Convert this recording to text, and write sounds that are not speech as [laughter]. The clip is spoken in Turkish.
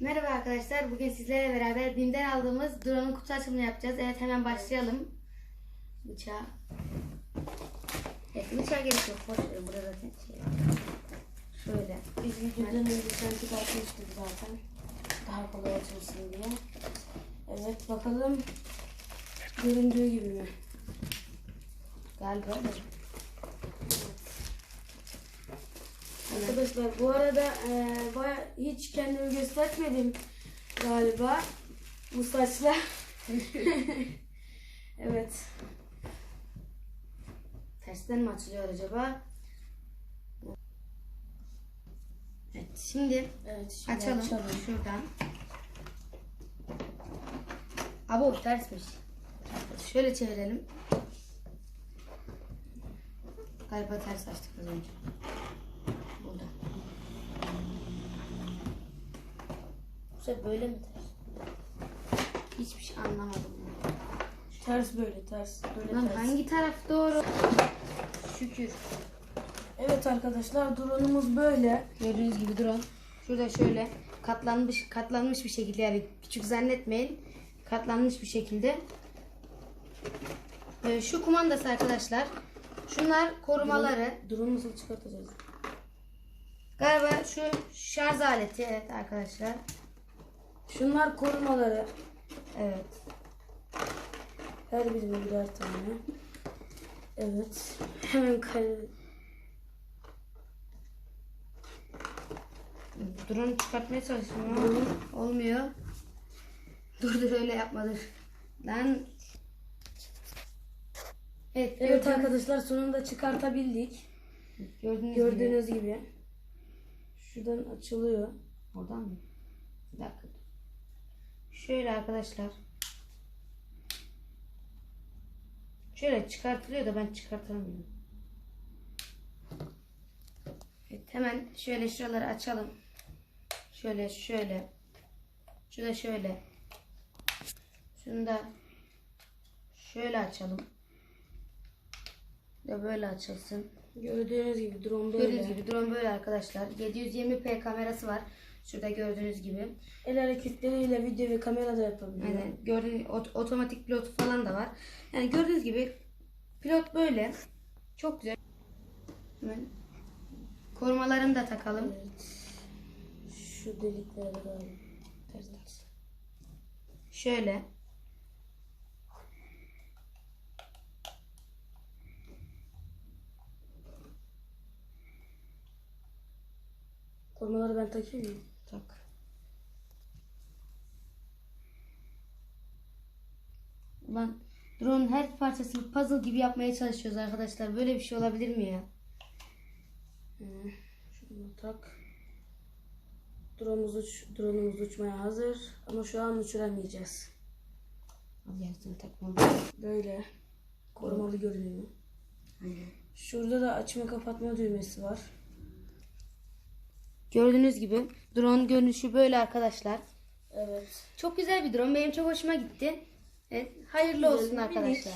Merhaba arkadaşlar. Bugün sizlerle beraber BİM'den aldığımız drone'un kutu açılımını yapacağız. Evet hemen başlayalım. Bıçağı. Evet bıçağa gerek yok. Boş. Burada zaten şey. Şöyle. Biz videodan önce sen çıkartmıştık zaten. Daha kolay açılsın diye. Evet bakalım göründüğü gibi mi? Galiba öyle. Arkadaşlar bu arada e, baya hiç kendimi göstermedim galiba. Bu saçla. [laughs] evet. Tersten mi açılıyor acaba? Evet şimdi Evet şimdi açalım. açalım. Şuradan. Abo tersmiş. Şöyle çevirelim. Galiba ters açtık az önce. Burada. Sefer böyle mi ters? Hiçbir şey anlamadım. Ters böyle ters. Böyle Lan ters. hangi taraf doğru? Şükür. Evet arkadaşlar drone'umuz böyle. Gördüğünüz gibi drone. Şurada şöyle katlanmış katlanmış bir şekilde yani küçük zannetmeyin. Katlanmış bir şekilde. Ee, şu kumandası arkadaşlar. Şunlar korumaları. Drone nasıl çıkartacağız? Galiba şu şarj aleti. Evet arkadaşlar. Şunlar korumaları. Evet. Her birine birer tane. Evet. Hemen kay Drone çıkartmaya çalışıyorum ama olmuyor. [laughs] Dur dur öyle yapma dur. Lan. Evet, Evet gördüğünüz- arkadaşlar sonunda çıkartabildik. gördüğünüz, gibi. Gördüğünüz gibi. Şuradan açılıyor. Oradan mı? Bir dakika. Şöyle arkadaşlar. Şöyle çıkartılıyor da ben çıkartamıyorum. Evet hemen şöyle şuraları açalım. Şöyle şöyle. Şu da şöyle. Şunu da şöyle açalım. De böyle açılsın. Gördüğünüz gibi drone böyle. Gördüğünüz gibi drone böyle arkadaşlar. 720p kamerası var. Şurada gördüğünüz gibi. El hareketleriyle video ve kamera da yapabiliyor. Yani gördüğünüz ot- otomatik pilot falan da var. Yani gördüğünüz gibi pilot böyle. Çok güzel. Hemen korumalarını da takalım. Evet. Şu galiba. Ters ters. Şöyle. Korumaları ben takayım mı? Tak. Ulan drone her parçasını puzzle gibi yapmaya çalışıyoruz arkadaşlar. Böyle bir şey olabilir mi ya? Hı. Şunu tak. Drone'umuz, uç, drone'umuz uçmaya hazır. Ama şu an uçuramayacağız. Al yarısını takmam. Böyle. Korumalı görünüyor. Aynen. Şurada da açma kapatma düğmesi var. Gördüğünüz gibi drone görünüşü böyle arkadaşlar. Evet. Çok güzel bir drone. Benim çok hoşuma gitti. Evet, hayırlı olsun arkadaşlar.